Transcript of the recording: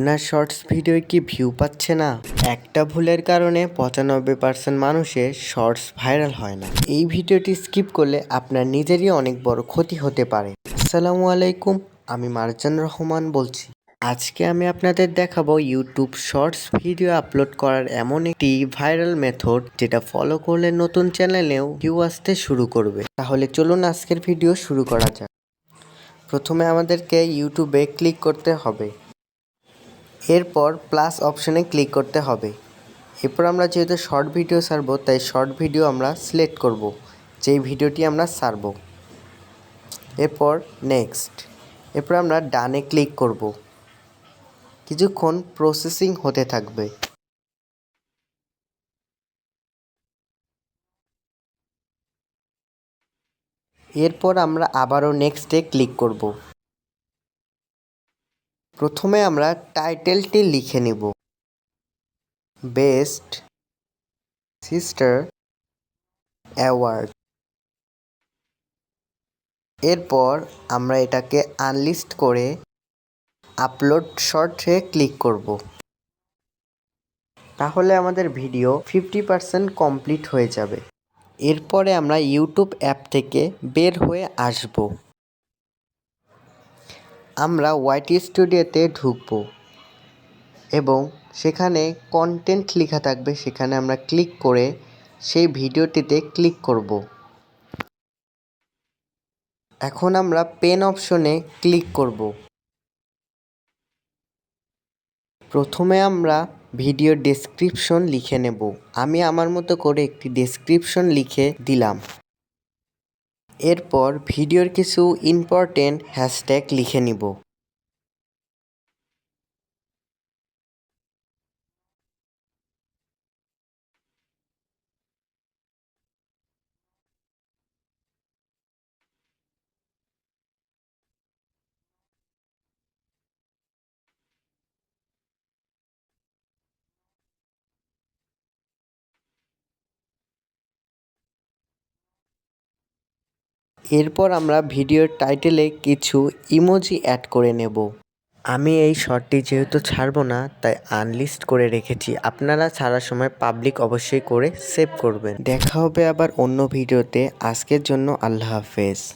আপনার shorts video কি view পাচ্ছে না? একটা ভুলের কারণে পঁচানব্বই পার্সেন্ট মানুষের শর্টস ভাইরাল হয় না। এই ভিডিওটি স্কিপ করলে আপনার নিজেরই অনেক বড় ক্ষতি হতে পারে। আসসালামু আলাইকুম, আমি মারজান রহমান বলছি। আজকে আমি আপনাদের দেখাবো ইউটিউব শর্টস ভিডিও আপলোড করার এমন একটি ভাইরাল মেথড যেটা ফলো করলে নতুন চ্যানেলেও ভিউ আসতে শুরু করবে। তাহলে চলুন আজকের ভিডিও শুরু করা যাক। প্রথমে আমাদেরকে ইউটিউবে ক্লিক করতে হবে। এরপর প্লাস অপশানে ক্লিক করতে হবে। এরপর আমরা যেহেতু শর্ট ভিডিও সারবো তাই শর্ট ভিডিও আমরা সিলেক্ট করব, যেই ভিডিওটি আমরা সারব এরপর নেক্সট এরপর আমরা ডানে ক্লিক করব। কিছুক্ষণ প্রসেসিং হতে থাকবে। এরপর আমরা আবারও নেক্সটে ক্লিক করব। প্রথমে আমরা টাইটেলটি লিখে নিব। Best sister award. এরপর আমরা এটাকে আনলিস্ট করে আপলোড শর্টে ক্লিক করব। তাহলে আমাদের ভিডিও ফিফটি পার্সেন্ট কমপ্লিট হয়ে যাবে। এরপরে আমরা ইউটিউব অ্যাপ থেকে বের হয়ে আসব। আমরা ওয়াইটি স্টুডিওতে ঢুকব এবং সেখানে কন্টেন্ট লেখা থাকবে, সেখানে আমরা ক্লিক করে সেই ভিডিওটিতে ক্লিক করব। এখন আমরা পেন অপশনে ক্লিক করব। প্রথমে আমরা ভিডিও ডেসক্রিপশন লিখে নেব। আমি আমার মতো করে একটি ডেসক্রিপশন লিখে দিলাম। এরপর ভিডিওর কিছু ইম্পর্টেন্ট হ্যাশট্যাগ লিখে নিব। এরপর আমরা ভিডিওর টাইটেলে কিছু ইমোজি অ্যাড করে নেব। আমি এই শর্টটি যেহেতু ছাড়বো না, তাই আনলিস্ট করে রেখেছি। আপনারা ছাড়ার সময় পাবলিক অবশ্যই করে সেভ করবেন। দেখা হবে আবার অন্য ভিডিওতে। আজকের জন্য আল্লাহ হাফেজ।